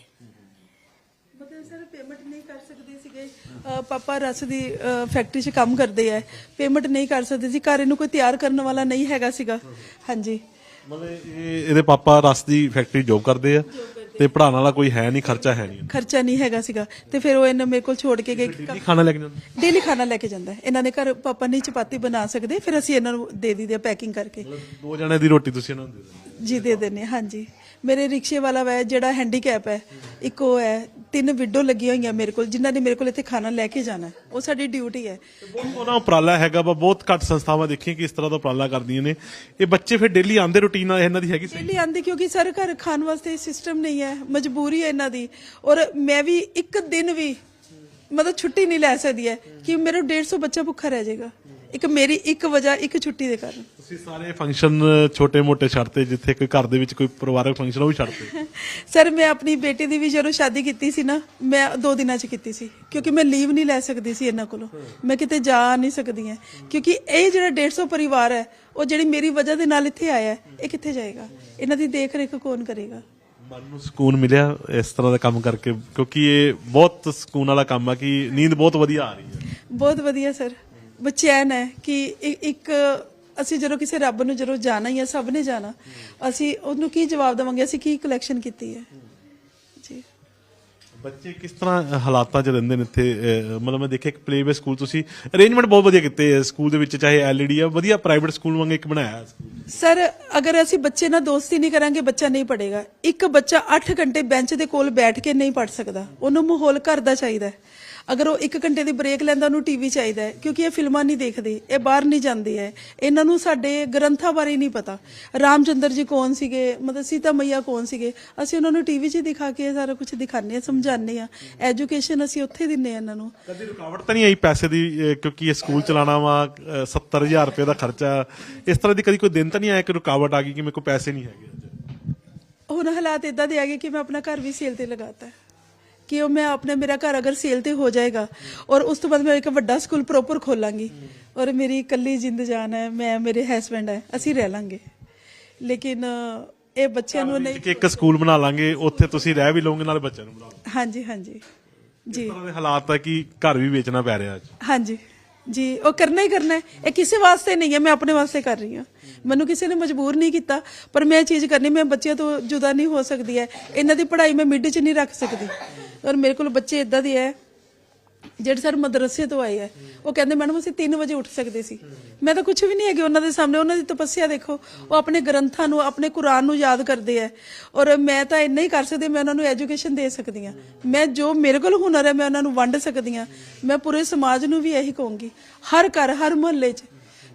Speaker 2: ਮਤਲਬ ਸਰ ਪੇਮੈਂਟ ਨਹੀਂ ਕਰ ਸਕਦੇ ਸੀਗੇ ਅਹ ਪਾਪਾ ਰਸ ਦੀ ਫੈਕਟਰੀ 'ਚ ਕੰਮ ਕਰਦੇ ਆ ਪੇਮੈਂਟ ਨਹੀਂ ਕਰ ਸਕਦੇ ਸੀ ਘਰ ਇਹਨੂੰ ਕੋਈ ਤਿਆਰ ਕਰਨ ਵਾਲਾ ਨਹੀਂ ਹੈਗਾ ਸੀਗਾ ਹਾਂਜੀ
Speaker 1: ਮਤਲਬ ਇਹ ਇਹਦੇ ਪਾਪਾ ਰਸ ਦੀ ਫੈਕਟਰੀ ਜੋਬ ਕਰਦੇ ਆ ਤੇ ਪੜਾਉਣ ਵਾਲਾ ਕੋਈ ਹੈ ਨਹੀਂ ਖਰਚਾ ਹੈ ਨਹੀਂ।
Speaker 2: ਖਰਚਾ ਨਹੀਂ ਹੈਗਾ ਸੀਗਾ। ਤੇ ਫਿਰ ਉਹ ਇਹਨਾਂ ਮੇਰੇ ਕੋਲ ਛੋੜ ਕੇ ਗਏ।
Speaker 1: ਡੇਲੀ ਖਾਣਾ ਲੈ ਕੇ ਜਾਂਦੇ।
Speaker 2: ਡੇਲੀ ਖਾਣਾ ਲੈ ਕੇ ਜਾਂਦਾ। ਹੈ। ਇਹਨਾਂ ਨੇ ਘਰ ਪਾਪਾ ਨਹੀਂ ਚਪਾਤੀ ਬਣਾ ਸਕਦੇ। ਫਿਰ ਅਸੀਂ ਇਹਨਾਂ ਨੂੰ ਦੇ ਦਿੰਦੇ ਆ ਪੈਕਿੰਗ ਕਰਕੇ।
Speaker 1: ਦੋ ਜਣੇ ਦੀ ਰੋਟੀ ਤੁਸੀਂ ਇਹਨਾਂ ਨੂੰ ਦੇ ਦਿੰਦੇ
Speaker 2: ਜੀ ਦੇ ਦਿੰਦੇ ਹਾਂ, ਹਾਂਜੀ। ਮੇਰੇ ਰਿਕਸ਼ੇ ਵਾਲਾ ਵੈ ਜਿਹੜਾ ਹੈਂਡੀਕੈਪ ਹੈ ਇੱਕ ਉਹ ਹੈ ਤਿੰਨ ਵਿੰਡੋ ਲੱਗੀਆਂ ਹੋਈਆਂ ਮੇਰੇ ਕੋਲ ਜਿਨ੍ਹਾਂ ਨੇ ਮੇਰੇ ਕੋਲ ਇੱਥੇ ਖਾਣਾ ਲੈ ਕੇ ਜਾਣਾ। ਹੈ। ਉਹ ਸਾਡੀ ਡਿਊਟੀ ਹੈ।
Speaker 1: ਬਹੁਤ ਉਹਨਾਂ ਉਪਰਾਲਾ ਹੈਗਾ ਵਾ ਬਹੁਤ ਘੱਟ ਸੰਸਥਾਵਾਂ ਦੇਖੀਆਂ ਕਿ ਇਸ ਤਰ੍ਹਾਂ ਦਾ ਉਪਰਾਲਾ ਕਰਦੀਆਂ ਨੇ। ਇਹ ਬੱਚੇ ਫਿਰ ਡੇਲੀ ਆਉਂਦੇ ਰੁਟੀਨ ਨਾਲ ਇਹਨਾਂ ਦੀ ਹੈਗੀ ਸਹੀ?
Speaker 2: ਡੇਲੀ ਆਂਦੀ ਕਿਉਂਕਿ ਸਰ ਘਰ ਖਾਣ ਵਾਸਤੇ ਸਿਸਟਮ ਨਹੀਂ ਹੈ ਮਜਬੂਰੀ ਹੈ ਇਹਨਾਂ ਦੀ। ਔਰ ਮੈਂ ਵੀ ਇੱਕ ਦਿਨ ਵੀ ਮਤਲਬ ਛੁੱਟੀ ਨਹੀਂ ਲੈ ਸਕਦੀ ਹੈ ਕਿ ਮੇਰਾ 150 ਬੱਚਾ ਭੁੱਖਾ ਰਹਿ ਜਾਏਗਾ। ਇੱਕ ਮੇਰੀ ਇੱਕ ਵਜ੍ਹਾ ਇੱਕ ਛੁੱਟੀ ਦੇ ਕਾਰਨ।
Speaker 1: ਤੁਸੀਂ ਸਾਰੇ ਫੰਕਸ਼ਨ ਛੋਟੇ ਮੋਟੇ ਛੱਡਤੇ ਜਿੱਥੇ ਕੋਈ ਘਰ ਦੇ ਵਿੱਚ ਕੋਈ ਪਰਿਵਾਰਕ ਫੰਕਸ਼ਨ ਉਹ ਵੀ ਛੱਡਤੇ? <laughs>
Speaker 2: ਸਰ ਮੈਂ ਆਪਣੀ ਬੇਟੀ ਦੀ ਵੀ ਜਦੋਂ ਸ਼ਾਦੀ ਕੀਤੀ ਸੀ ਨਾ ਮੈਂ ਦੋ ਦਿਨਾਂ 'ਚ ਕੀਤੀ ਸੀ ਕਿਉਂਕਿ ਮੈਂ ਲੀਵ ਨਹੀਂ ਲੈ ਸਕਦੀ ਸੀ ਇਹਨਾਂ ਕੋਲੋਂ। ਮੈਂ ਕਿਤੇ ਜਾ ਨਹੀਂ ਸਕਦੀ ਹਾਂ ਕਿਉਂਕਿ ਇਹ ਜਿਹੜਾ 150 ਪਰਿਵਾਰ ਹੈ ਉਹ ਜਿਹੜੀ ਮੇਰੀ ਵਜ੍ਹਾ ਦੇ ਨਾਲ ਇੱਥੇ ਆਇਆ ਹੈ ਇਹ ਕਿੱਥੇ ਜਾਏਗਾ? ਇਹਨਾਂ ਦੀ ਦੇਖ ਰੇਖ ਕੌਣ ਕਰੇਗਾ?
Speaker 1: ਮਨ ਨੂੰ ਸਕੂਨ ਮਿਲਿਆ ਇਸ ਤਰ੍ਹਾਂ ਦਾ ਕੰਮ ਕਰਕੇ ਕਿਉਂਕਿ ਇਹ ਬਹੁਤ ਸਕੂਨ ਵਾਲਾ ਕੰਮ ਆ ਕਿ ਨੀਂਦ ਬਹੁਤ ਵਧੀਆ ਆ ਰਹੀ ਹੈ।
Speaker 2: ਬਹੁਤ ਵਧੀਆ ਸਰ ਬਚੈਨ ਹੈ ਕਿ ਇ- ਇੱਕ ਅਸੀਂ ਜਦੋਂ ਕਿਸੇ ਰੱਬ ਨੂੰ ਜਦੋਂ ਜਾਣਾ ਹੀ ਹੈ ਸਭ ਨੇ ਜਾਣਾ ਅਸੀਂ ਉਹਨੂੰ ਕੀ ਜਵਾਬ ਦੇਵਾਂਗੇ? ਅਸੀਂ ਕੀ ਕਲੈਕਸ਼ਨ ਕੀਤੀ ਹੈ? ਜੀ।
Speaker 1: ਬੱਚੇ ਕਿਸ ਤਰ੍ਹਾਂ ਹਾਲਾਤਾਂ 'ਚ ਰਹਿੰਦੇ ਨੇ ਇੱਥੇ? ਅਹ, ਮਤਲਬ ਮੈਂ ਦੇਖਿਆ ਇੱਕ ਪਲੇਵੇ ਸਕੂਲ ਤੁਸੀਂ ਅਰੇਂਜਮੈਂਟ ਬਹੁਤ ਵਧੀਆ ਕੀਤੇ ਆ ਸਕੂਲ ਦੇ ਵਿੱਚ ਚਾਹੇ ਐਲਈਡੀ ਆ ਵਧੀਆ ਪ੍ਰਾਈਵੇਟ ਸਕੂਲ ਵਾਂਗ ਇੱਕ ਬਣਾਇਆ ਸਕੂਲ
Speaker 2: ਸਰ ਅਗਰ ਅਸੀਂ ਬੱਚੇ ਨਾਲ ਦੋਸਤੀ ਨਹੀਂ ਕਰਾਂਗੇ ਬੱਚਾ ਨਹੀਂ ਪੜੇਗਾ ਇੱਕ ਬੱਚਾ 8 ਘੰਟੇ ਬੈਂਚ ਦੇ ਕੋਲ ਬੈਠ ਕੇ ਨਹੀਂ ਪੜ ਸਕਦਾ। ਉਹਨੂੰ ਮਾਹੌਲ ਘਰ ਦਾ ਚਾਹੀਦਾ ਹੈ। ਅਗਰ ਉਹ 1 ਘੰਟੇ ਦੀ ਬ੍ਰੇਕ ਲੈਂਦਾ ਉਹਨੂੰ ਟੀਵੀ ਚਾਹੀਦਾ ਹੈ ਕਿਉਂਕਿ ਇਹ ਫਿਲਮਾਂ ਨਹੀਂ ਦੇਖਦੇ ਇਹ ਬਾਹਰ ਨਹੀਂ ਜਾਂਦੇ ਹੈ। ਇਹਨਾਂ ਨੂੰ ਸਾਡੇ ਗ੍ਰੰਥਾਂ ਬਾਰੇ ਨਹੀਂ ਪਤਾ। ਰਾਮਚੰਦਰ ਜੀ ਕੌਣ ਸੀਗੇ? ਮਤਲਬ ਸੀਤਾ ਮਈਆ ਕੌਣ ਸੀਗੇ? ਅਸੀਂ ਉਹਨਾਂ ਨੂੰ ਟੀਵੀ 'ਚ ਦਿਖਾ ਕੇ ਸਾਰਾ ਕੁਝ ਦਿਖਾਉਂਦੇ ਆ ਸਮਝਾਉਂਦੇ ਆ ਐਜੂਕੇਸ਼ਨ ਅਸੀਂ ਉੱਥੇ ਦਿੰਨੇ ਆ ਇਹਨਾਂ ਨੂੰ।
Speaker 1: ਕਦੀ ਰੁਕਾਵਟ ਤਾਂ ਨਹੀਂ ਆਈ ਪੈਸੇ ਦੀ ਅਹ, ਕਿਉਂਕਿ ਇਹ ਸਕੂਲ ਚਲਾਣਾ ਵਾ 70000 ਰੁਪਏ ਦਾ ਖਰਚਾ। ਇਸ ਤਰ੍ਹਾਂ ਦੀ ਕਦੀ ਕੋਈ ਦਿਨ ਤਾਂ ਨਹੀਂ ਆਇਆ ਕਿ ਰੁਕਾਵਟ ਆ ਗਈ ਕਿ ਮੇਰੇ ਕੋਲ ਪੈਸੇ ਨਹੀਂ ਹੈਗੇ ਅੱਜ?
Speaker 2: ਹੁਣ ਹਾਲਾਤ ਇਦਾਂ ਦੇ ਆ ਗਏ ਕਿ ਮੈਂ ਆਪਣਾ ਘਰ ਵੀ ਸੇਲ ਤੇ ਲਗਾਤਾ ਹੈ। ਕਿ ਉਹ ਮੈਂ ਆਪਣੇ ਮੇਰਾ ਘਰ ਅਗਰ ਸੇਲ ਤੇ ਹੋ ਜਾਏਗਾ ਔਰ ਉਸ ਤੋਂ ਬਾਅਦ ਮੈਂ ਇੱਕ ਵੱਡਾ ਸਕੂਲ ਪ੍ਰੋਪਰ ਖੋਲਾਂਗੀ ਔਰ ਮੇਰੀ ਇਕੱਲੀ ਜਿੰਦ ਜਾਨ ਹੈ ਮੈਂ ਮੇਰੇ ਹਸਬੰਡ ਹੈ ਅਸੀਂ ਰਹਿ ਲਾਂਗੇ। ਲੇਕਿਨ ਇਹ ਬੱਚਿਆਂ ਨੂੰ ਨਹੀਂ
Speaker 1: ਕਿ ਇੱਕ ਸਕੂਲ ਬਣਾ ਲਾਂਗੇ ਉੱਥੇ ਤੁਸੀਂ ਰਹਿ ਵੀ ਲਓਗੇ ਨਾਲ ਬੱਚਿਆਂ ਨੂੰ ਬਣਾਓਗੇ
Speaker 2: ਹਾਂਜੀ ਹਾਂਜੀ।
Speaker 1: ਇਸ
Speaker 2: ਜੀ।
Speaker 1: ਤਰ੍ਹਾਂ ਦੇ ਹਾਲਾਤ ਆ ਕਿ ਘਰ ਵੀ ਵੇਚਣਾ ਪੈ ਰਿਹਾ ਅੱਜ।
Speaker 2: ਹਾਂਜੀ। ਜੀ, ਉਹ ਕਰਨਾ ਹੀ ਕਰਨਾ ਹੈ। ਇਹ ਕਿਸੇ ਵਾਸਤੇ ਨਹੀਂ ਹੈ, ਮੈਂ ਆਪਣੇ ਵਾਸਤੇ ਕਰ ਰਹੀ ਹਾਂ। ਮੈਨੂੰ ਕਿਸੇ ਨੇ ਮਜਬੂਰ ਨਹੀਂ ਕੀਤਾ, ਪਰ ਮੈਂ ਇਹ ਚੀਜ਼ ਕਰਨੀ, ਮੈਂ ਬੱਚਿਆਂ ਤੋਂ ਜੁਦਾ ਨਹੀਂ ਹੋ ਸਕਦੀ ਹੈ। ਇਹਨਾਂ ਦੀ ਪੜ੍ਹਾਈ ਮੈਂ ਮਿਡ 'ਚ ਨਹੀਂ ਰੱਖ ਸਕਦੀ। ਔਰ ਮੇਰੇ ਕੋਲ ਬੱਚੇ ਇਦਾਂ ਦੇ ਹੈ ਜਿਹੜੇ ਸਰ ਮਦਰਸੇ ਤੋਂ ਆਏ ਹੈ ਉਹ ਕਹਿੰਦੇ ਮੈਡਮ ਅਸੀਂ 3 ਵਜੇ ਉੱਠ ਸਕਦੇ ਸੀ। ਮੈਂ ਤਾਂ ਕੁਝ ਵੀ ਨਹੀਂ ਹੈਗੀ ਉਹਨਾਂ ਦੇ ਸਾਹਮਣੇ ਉਹਨਾਂ ਦੀ ਤਪੱਸਿਆ ਦੇਖੋ। ਉਹ ਆਪਣੇ ਗ੍ਰੰਥਾਂ ਨੂੰ ਆਪਣੇ ਕੁਰਾਨ ਨੂੰ ਯਾਦ ਕਰਦੇ ਹੈ ਔਰ ਮੈਂ ਤਾਂ ਇੰਨਾ ਹੀ ਕਰ ਸਕਦੀ ਮੈਂ ਉਹਨਾਂ ਨੂੰ ਐਜੂਕੇਸ਼ਨ ਦੇ ਸਕਦੀ ਹਾਂ ਮੈਂ ਜੋ ਮੇਰੇ ਕੋਲ ਹੁਨਰ ਹੈ ਮੈਂ ਉਹਨਾਂ ਨੂੰ ਵੰਡ ਸਕਦੀ ਹਾਂ ਮੈਂ ਪੂਰੇ ਸਮਾਜ ਨੂੰ ਵੀ ਇਹੀ ਕਹੂੰਗੀ ਹਰ ਘਰ ਹਰ ਮੁਹੱਲੇ 'ਚ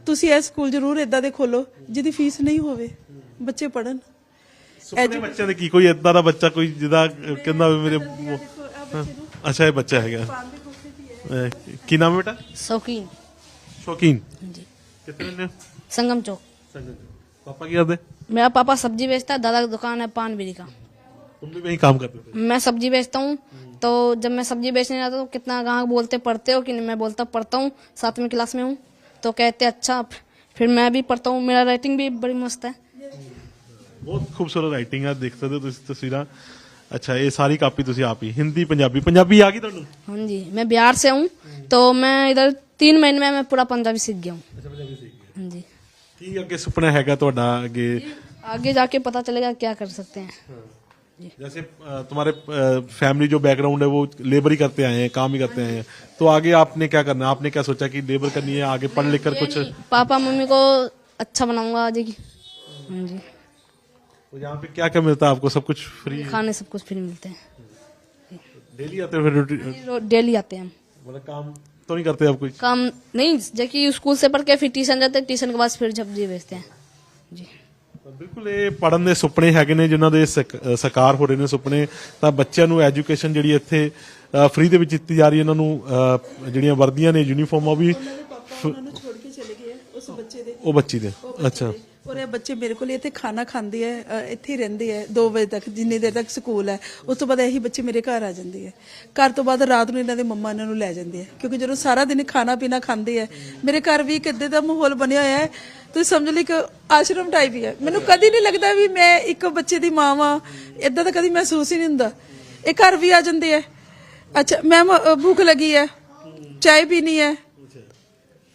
Speaker 2: ਤੁਸੀਂ ਇਹ ਸਕੂਲ ਜ਼ਰੂਰ ਇਦਾਂ ਦੇ ਖੋਲੋ ਜਿਹਦੀ ਫੀਸ ਨਹੀਂ ਹੋਵੇ ਬੱਚੇ ਪੜਨ
Speaker 1: ਸੁਪਨੇ ਬੱਚਿਆਂ ਦੇ ਕੀ ਕੋਈ ਏਦਾਂ ਦਾ ਬੱਚਾ ਕੋਈ ਜਿਹਦਾ ਕਹਿੰਦਾ ਮੇਰੇ ਅੱਛਾ ਇਹ ਬੱਚਾ ਹੈਗਾ। की नाम बेटा?
Speaker 3: शौकीन।
Speaker 1: शौकीन।
Speaker 3: जी।
Speaker 1: संगम चौक।
Speaker 3: संगम चौक।
Speaker 1: पापा की याद है?
Speaker 3: मेरा पापा सब्ज़ी बेचता है दादा की दुकान है पान बिरी का।
Speaker 1: तुम भी वही काम करते हो?
Speaker 3: मैं सब्ज़ी बेचता हूँ तो जब मैं सब्ज़ी बेचने जाता हूँ कितना ग्राहक बोलते पढ़ते हो कि मैं बोलता पढ़ता हूँ सातवीं क्लास में हूँ तो कहते अच्छा फिर मैं भी पढ़ता हूँ मेरा राइटिंग भी बड़ी मस्त है।
Speaker 1: बहुत खूबसूरत राइटिंग है देख सकते हो तो तस्वीरें हाँ। ਅੱਛਾ ਇਹ ਸਾਰੀ ਕਾਪੀ ਤੁਸੀਂ ਆਪ ਹੀ ਹਿੰਦੀ ਪੰਜਾਬੀ ਪੰਜਾਬੀ ਆ ਗਈ ਤੁਹਾਨੂੰ
Speaker 3: हाँ जी मैं बिहार से हूँ तो मैं इधर तीन महीने में मैं पूरा पंजाबी सीख गया हूँ हाँ जी
Speaker 1: ਕੀ ਅੱਗੇ ਸੁਪਨਾ ਹੈਗਾ ਤੁਹਾਡਾ ਅੱਗੇ
Speaker 3: आगे जाके पता चलेगा क्या कर सकते हैं
Speaker 1: जैसे अ, तुम्हारे फैमिली जो बैकग्राउंड है वो लेबर ही करते आए हैं काम ही करते आए हैं तो आगे आपने क्या करना है आपने क्या सोचा कि लेबर करनी है आगे पढ़ लिख कर कुछ
Speaker 3: पापा मम्मी को अच्छा बनाऊंगा आज की हाँ जी
Speaker 1: तो यहाँ पे क्या क्या मिलता है आपको सब कुछ फ्री
Speaker 3: खाने सब कुछ फ्री मिलते हैं
Speaker 1: डेली आते हो फिर ड्यूटी-
Speaker 3: रो- डेली आते हैं हम
Speaker 1: मतलब काम तो नहीं करते आप कुछ
Speaker 3: काम नहीं जबकि स्कूल से पढ़ के फिर ट्यूशन जाते हैं ट्यूशन के बाद फिर सब्जी बेचते हैं जी
Speaker 1: ਤਾਂ ਬਿਲਕੁਲ ਇਹ ਪੜਨ ਦੇ ਸੁਪਨੇ ਹੈਗੇ ਨੇ ਜਿਨ੍ਹਾਂ ਦੇ ਸਕ- ਅ, ਸਾਕਾਰ ਹੋ ਰਹੇ ਨੇ ਸੁਪਨੇ ਤਾਂ ਬੱਚਿਆਂ ਨੂੰ ਐਜੂਕੇਸ਼ਨ ਜਿਹੜੀ ਇੱਥੇ ਫ੍ਰੀ ਦੇ ਵਿੱਚ ਦਿੱਤੀ ਜਾ ਰਹੀ ਹੈ ਇਹਨਾਂ ਨੂੰ ਅ, ਜਿਹੜੀਆਂ ਵਰਦੀਆਂ ਨੇ ਯੂਨੀਫਾਰਮਾਂ ਵੀ
Speaker 2: ਉਹਨਾਂ ਨੂੰ ਛੋੜ ਕੇ ਚਲੇ ਗਏ ਆ, ਉਸ ਬੱਚੇ ਦੇ
Speaker 1: ਉਹ ਬੱਚੀ ਦੇ ਅੱਛਾ
Speaker 2: ਔਰ ਇਹ ਬੱਚੇ ਮੇਰੇ ਕੋਲ ਇੱਥੇ ਖਾਣਾ ਖਾਂਦੇ ਆ ਇੱਥੇ ਹੀ ਰਹਿੰਦੇ ਆ 2 ਵਜੇ ਤੱਕ ਜਿੰਨੀ ਦੇਰ ਤੱਕ ਸਕੂਲ ਹੈ। ਉਸ ਤੋਂ ਬਾਅਦ ਇਹੀ ਬੱਚੇ ਮੇਰੇ ਘਰ ਆ ਜਾਂਦੇ ਆ। ਘਰ ਤੋਂ ਬਾਅਦ ਰਾਤ ਨੂੰ ਇਹਨਾਂ ਦੇ ਮੰਮਾ ਇਹਨਾਂ ਨੂੰ ਲੈ ਜਾਂਦੇ ਆ। ਕਿਉਂਕਿ ਜਦੋਂ ਸਾਰਾ ਦਿਨ ਖਾਣਾ ਪੀਣਾ ਖਾਂਦੇ ਆ ਮੇਰੇ ਘਰ ਵੀ ਇੱਕ ਦਾ ਮਾਹੌਲ ਬਣਿਆ ਹੋਇਆ ਹੈ। ਤੁਸੀਂ ਸਮਝ ਲਈ ਕਿ ਆਸ਼ਰਮ ਟਾਈਪ ਹੀ ਹੈ ਮੈਨੂੰ ਕਦੀ ਨਹੀਂ ਲੱਗਦਾ ਵੀ ਮੈਂ ਇੱਕ ਬੱਚੇ ਦੀ ਮਾਂ ਵਾਂ। ਇਦਾਂ ਤਾਂ ਕਦੀ ਮਹਿਸੂਸ ਹੀ ਨਹੀਂ ਹੁੰਦਾ। ਇਹ ਘਰ ਵੀ ਆ ਜਾਂਦੇ ਆ। ਅੱਛਾ ਮੈਮ ਅ, ਭੁੱਖ ਲੱਗੀ ਹੈ। ਚਾਹ ਪੀਣੀ ਹੈ।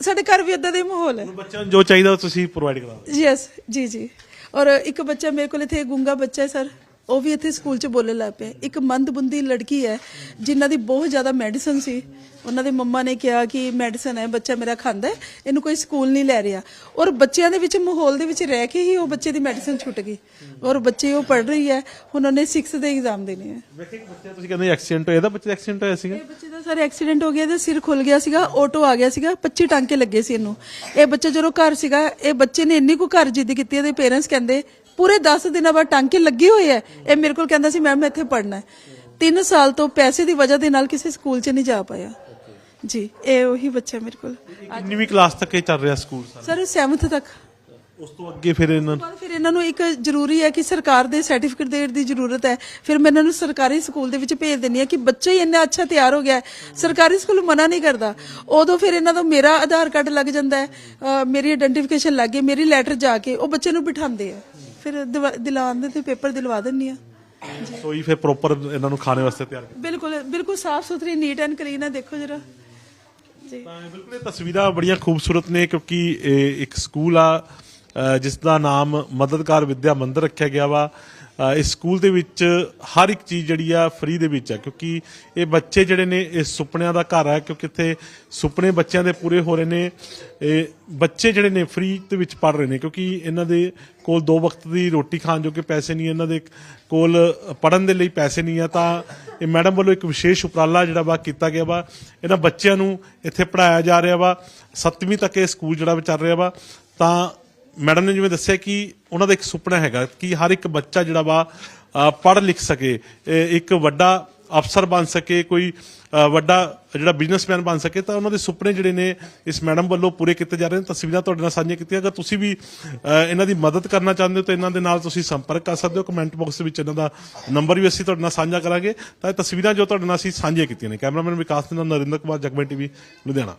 Speaker 2: ਸਾਡੇ ਘਰ ਵੀ ਇਦਾਂ ਦਾ ਹੀ ਮਾਹੌਲ ਹੈ।
Speaker 1: ਬੱਚਿਆਂ ਨੂੰ ਜੋ ਚਾਹੀਦਾ ਉਹ ਤੁਸੀਂ ਪ੍ਰੋਵਾਈਡ ਕਰਾ ਦਿਓ
Speaker 2: ਯੈਸ ਜੀ ਜੀ। ਔਰ ਇੱਕ ਬੱਚਾ ਮੇਰੇ ਕੋਲ ਇੱਥੇ ਗੁੰਗਾ ਬੱਚਾ ਹੈ ਸਰ। ਉਹ ਵੀ ਇੱਥੇ ਸਕੂਲ 'ਚ ਬੋਲਣ ਲੱਗ ਪਿਆ ਇੱਕ ਮੰਦਬੁੰਦੀ ਲੜਕੀ ਹੈ ਜਿਨ੍ਹਾਂ ਦੀ ਬਹੁਤ ਜ਼ਿਆਦਾ ਮੈਡੀਸਨ ਸੀ। ਉਹਨਾਂ ਦੇ ਮੰਮਾ ਨੇ ਕਿਹਾ ਕਿ ਮੈਡੀਸਨ ਹੈ ਬੱਚਾ ਮੇਰਾ ਖਾਂਦਾ ਹੈ ਇਹਨੂੰ ਕੋਈ ਸਕੂਲ ਨਹੀਂ ਲੈ ਰਿਹਾ। ਔਰ ਬੱਚਿਆਂ ਦੇ ਵਿੱਚ ਮਾਹੌਲ ਦੇ ਵਿੱਚ ਰਹਿ ਕੇ ਹੀ ਉਹ ਬੱਚੇ ਦੀ ਮੈਡੀਸਨ ਛੁੱਟ ਗਈ। ਔਰ ਬੱਚੇ ਉਹ ਪੜ ਰਹੀ ਹੈ ਹੁਣ ਉਹਨੇ 6th ਦੇ ਐਗਜ਼ਾਮ ਦੇਣੇ ਹੈ।
Speaker 1: ਵੇਖੇ ਬੱਚਾ ਤੁਸੀਂ ਕਹਿੰਦੇ ਐਕਸੀਡੈਂਟ ਹੋਇਆ ਤਾਂ ਬੱਚੇ ਦਾ ਐਕਸੀਡੈਂਟ ਹੋਇਆ ਸੀਗਾ?
Speaker 2: ਇਹ ਬੱਚੇ ਦਾ ਸਰ ਐਕਸੀਡੈਂਟ ਹੋ ਗਿਆ ਤੇ ਸਿਰ ਖੁੱਲ ਗਿਆ ਸੀਗਾ ਆਟੋ ਆ ਗਿਆ ਸੀਗਾ 25 ਟਾਂਕੇ ਲੱਗੇ ਸੀ ਇਹਨੂੰ। ਇਹ ਬੱਚਾ ਜਦੋਂ ਘਰ ਸੀਗਾ ਇਹ ਬੱਚੇ ਨੇ ਇੰਨੀ ਕੁ ਘਰ ਜਿੱਦ ਕੀਤੀ ਇਹਦੇ ਪੇਰੈਂਟਸ ਕਹਿੰਦੇ ਪੂਰੇ 10 ਦਿਨਾਂ ਬਾਅਦ ਟਾਂਕੇ ਲੱਗੇ ਹੋਏ ਆ ਇਹ ਮੇਰੇ ਕੋਲ ਕਹਿੰਦਾ ਸੀ ਮੈਮ ਮੈਂ ਇੱਥੇ ਪੜਨਾ ਹੈ। 3 ਸਾਲ ਤੋਂ ਪੈਸੇ ਦੀ ਵਜ੍ਹਾ ਦੇ ਨਾਲ ਕਿਸੇ ਸਕੂਲ 'ਚ ਨਹੀਂ ਜਾ ਪਾਇਆ। ਜੀ ਇਹ ਉਹੀ ਬੱਚਾ ਮੇਰੇ ਕੋਲ।
Speaker 1: ਕਿੰਨੀਵੀਂ ਕਲਾਸ ਤੱਕ ਇਹ ਚੱਲ ਰਿਹਾ ਸਕੂਲ ਸਾਰਾ?
Speaker 2: ਸਰ 7th ਤੱਕ।
Speaker 1: ਉਸ ਤੋਂ ਅੱਗੇ ਫਿਰ ਇਹਨਾਂ
Speaker 2: ਬਾਅਦ ਫਿਰ ਇਹਨਾਂ ਨੂੰ ਇੱਕ ਜ਼ਰੂਰੀ ਹੈ ਕਿ ਸਰਕਾਰ ਦੇ ਸਰਟੀਫਿਕੇਟ ਦੇਣ ਦੀ ਜ਼ਰੂਰਤ ਹੈ। ਫਿਰ ਮੈਂ ਇਹਨਾਂ ਨੂੰ ਸਰਕਾਰੀ ਸਕੂਲ ਦੇ ਵਿੱਚ ਭੇਜ ਦਿੰਦੀ ਹਾਂ ਕਿ ਬੱਚਾ ਹੀ ਇੰਨਾ ਅੱਛਾ ਤਿਆਰ ਹੋ ਗਿਆ ਹੈ। ਸਰਕਾਰੀ ਸਕੂਲ ਮਨਾ ਨਹੀਂ ਕਰਦਾ। ਉਦੋਂ ਫਿਰ ਇਹਨਾਂ ਦਾ ਮੇਰਾ ਆਧਾਰ ਕਾਰਡ ਲੱਗ ਜਾਂਦਾ ਹੈ। ਮੇਰੀ ਆਇਡੈਂਟੀਫਿਕੇਸ਼ਨ ਲੱਗ ਗਈ ਮੇਰੀ ਲੈਟਰ ਜਾ ਕੇ ਉਹ ਬੱਚੇ ਨੂੰ ਬਿਠਾਉਂਦੇ ਆ। ਫਿਰ ਦਿਵਾ- ਦਿਲਾਉਣ ਦੇ ਤੇ ਪੇਪਰ ਦਿਲਵਾ ਦਿੰਦੀ ਆ।
Speaker 1: ਸੋਈ ਫਿਰ ਪ੍ਰੋਪਰ ਇਹਨਾਂ ਨੂੰ ਖਾਣੇ ਵਾਸਤੇ ਤਿਆਰ
Speaker 2: ਬਿਲਕੁਲ ਬਿਲਕੁਲ ਸਾਫ਼ ਸੁਥਰੀ ਨੀਟ ਐਂਡ ਕਲੀਨ ਹੈ ਦੇਖੋ ਜਰਾ। ਜੀ।
Speaker 1: ਤਾਂ ਇਹ ਬਿਲਕੁਲ ਇਹ ਤਸਵੀਰਾਂ ਬੜੀਆਂ ਖੂਬਸੂਰਤ ਨੇ ਕਿਉਂਕਿ ਇਹ ਇੱਕ ਸਕੂਲ ਆ ਅ, ਜਿਸ ਦਾ ਨਾਮ ਮਦਦਗਾਰ ਵਿਦਿਆ ਮੰਦਿਰ ਰੱਖਿਆ ਗਿਆ ਵਾ। ਇਸ ਸਕੂਲ ਦੇ ਵਿੱਚ ਹਰ ਇੱਕ ਚੀਜ਼ ਜਿਹੜੀ ਆ ਫ੍ਰੀ ਦੇ ਵਿੱਚ ਆ, ਕਿਉਂਕਿ ਇਹ ਬੱਚੇ ਜਿਹੜੇ ਨੇ, ਇਹ ਸੁਪਨਿਆਂ ਦਾ ਘਰ ਆ, ਕਿਉਂਕਿ ਇੱਥੇ ਸੁਪਨੇ ਬੱਚਿਆਂ ਦੇ ਪੂਰੇ ਹੋ ਰਹੇ ਨੇ। ਇਹ ਬੱਚੇ ਜਿਹੜੇ ਨੇ ਫ੍ਰੀ ਦੇ ਵਿੱਚ ਪੜ ਰਹੇ ਨੇ, ਕਿਉਂਕਿ ਇਹਨਾਂ ਦੇ ਕੋਲ ਦੋ ਵਕਤ ਦੀ ਰੋਟੀ ਖਾਣ ਜੋਗੇ ਪੈਸੇ ਨਹੀਂ, ਇਹਨਾਂ ਦੇ ਕੋਲ ਪੜਨ ਦੇ ਲਈ ਪੈਸੇ ਨਹੀਂ ਆ, ਤਾਂ ਇਹ ਮੈਡਮ ਵੱਲੋਂ ਇੱਕ ਵਿਸ਼ੇਸ਼ ਉਪਰਾਲਾ ਜਿਹੜਾ ਵਾ ਕੀਤਾ ਗਿਆ ਵਾ। ਇਹਨਾਂ ਬੱਚਿਆਂ ਨੂੰ ਇੱਥੇ ਪੜਾਇਆ ਜਾ ਰਿਹਾ ਵਾ। 7ਵੀਂ ਤੱਕ ਇਹ ਸਕੂਲ ਜਿਹੜਾ ਵਾ ਚੱਲ ਰਿਹਾ ਵਾ, ਤਾਂ ਮੈਡਮ ਨੇ ਜਿਵੇਂ ਦੱਸਿਆ ਕਿ ਉਹਨਾਂ ਦਾ ਇੱਕ ਸੁਪਨਾ ਹੈਗਾ ਕਿ ਹਰ ਇੱਕ ਬੱਚਾ ਜਿਹੜਾ ਵਾ ਪੜ੍ਹ ਲਿਖ ਸਕੇ ਇੱਕ ਵੱਡਾ ਅਫਸਰ ਬਣ ਸਕੇ, ਕੋਈ ਵੱਡਾ ਜਿਹੜਾ ਬਿਜ਼ਨਸਮੈਨ ਬਣ ਸਕੇ, ਤਾਂ ਉਹਨਾਂ ਦੇ ਸੁਪਨੇ ਜਿਹੜੇ ਨੇ ਇਸ ਮੈਡਮ ਵੱਲੋਂ ਪੂਰੇ ਕੀਤੇ ਜਾ ਰਹੇ ਨੇ। ਤਸਵੀਰਾਂ ਤੁਹਾਡੇ ਨਾਲ ਸਾਂਝੀਆਂ ਕੀਤੀਆਂ। ਅਗਰ ਤੁਸੀਂ ਵੀ ਇਹਨਾਂ ਦੀ ਮਦਦ ਕਰਨਾ ਚਾਹੁੰਦੇ ਹੋ ਤਾਂ ਇਹਨਾਂ ਦੇ ਨਾਲ ਤੁਸੀਂ ਸੰਪਰਕ ਕਰ ਸਕਦੇ ਹੋ। ਕਮੈਂਟ ਬਾਕਸ ਦੇ ਵਿੱਚ ਇਹਨਾਂ ਦਾ ਨੰਬਰ ਵੀ ਅਸੀਂ ਤੁਹਾਡੇ ਨਾਲ ਸਾਂਝਾ ਕਰਾਂਗੇ। ਤਾਂ ਇਹ ਤਸਵੀਰਾਂ ਜੋ ਤੁਹਾਡੇ ਨਾਲ ਅਸੀਂ ਸਾਂਝੀਆਂ ਕੀਤੀਆਂ ਨੇ। ਕੈਮਰਾਮੈਨ ਵਿਕਾਸ ਦੇ ਨਾਲ ਨਰਿੰਦਰ ਕੁਮਾਰ, ਜਗਮਨ ਟੀਵੀ, ਲੁਧਿਆਣਾ।